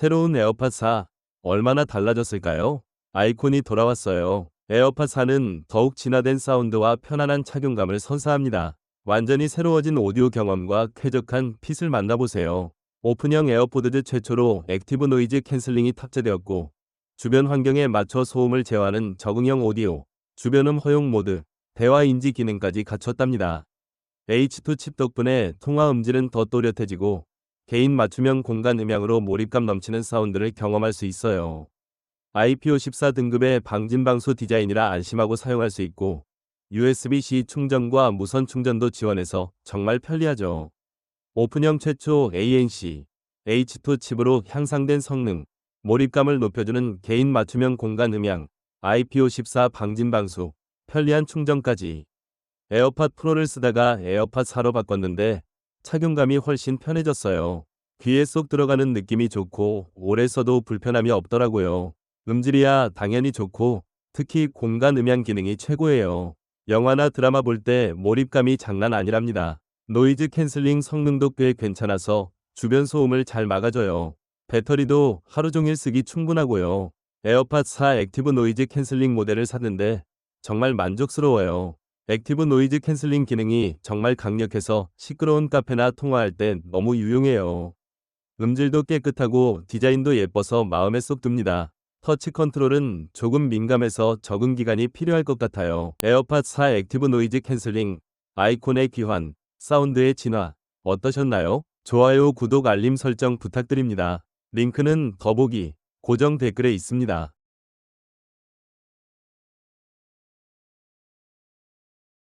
새로운 에어팟 4 얼마나 달라졌을까요? 아이콘이 돌아왔어요. 에어팟 4는 더욱 진화된 사운드와 편안한 착용감을 선사합니다. 완전히 새로워진 오디오 경험과 쾌적한 핏을 만나보세요. 오픈형 에어포드즈 최초로 액티브 노이즈 캔슬링이 탑재되었고 주변 환경에 맞춰 소음을 제어하는 적응형 오디오, 주변음 허용 모드, 대화 인지 기능까지 갖췄답니다. H2 칩 덕분에 통화 음질은 더 또렷해지고 개인 맞춤형 공간 음향으로 몰입감 넘치는 사운드를 경험할 수 있어요. IP54 등급의 방진방수 디자인이라 안심하고 사용할 수 있고 USB-C 충전과 무선 충전도 지원해서 정말 편리하죠. 오픈형 최초 ANC H2 칩으로 향상된 성능, 몰입감을 높여주는 개인 맞춤형 공간 음향, IP54 방진 방수, 편리한 충전까지. 에어팟 프로를 쓰다가 에어팟 4로 바꿨는데 착용감이 훨씬 편해졌어요. 귀에 쏙 들어가는 느낌이 좋고 오래 써도 불편함이 없더라고요. 음질이야 당연히 좋고 특히 공간 음향 기능이 최고예요. 영화나 드라마 볼 때 몰입감이 장난 아니랍니다. 노이즈 캔슬링 성능도 꽤 괜찮아서 주변 소음을 잘 막아줘요. 배터리도 하루 종일 쓰기 충분하고요. 에어팟 4 액티브 노이즈 캔슬링 모델을 샀는데 정말 만족스러워요. 액티브 노이즈 캔슬링 기능이 정말 강력해서 시끄러운 카페나 통화할 때 너무 유용해요. 음질도 깨끗하고 디자인도 예뻐서 마음에 쏙 듭니다. 터치 컨트롤은 조금 민감해서 적응 기간이 필요할 것 같아요. 에어팟 4 액티브 노이즈 캔슬링, 아이콘의 귀환, 사운드의 진화, 어떠셨나요? 좋아요, 구독, 알림 설정 부탁드립니다. 링크는 더보기, 고정 댓글에 있습니다.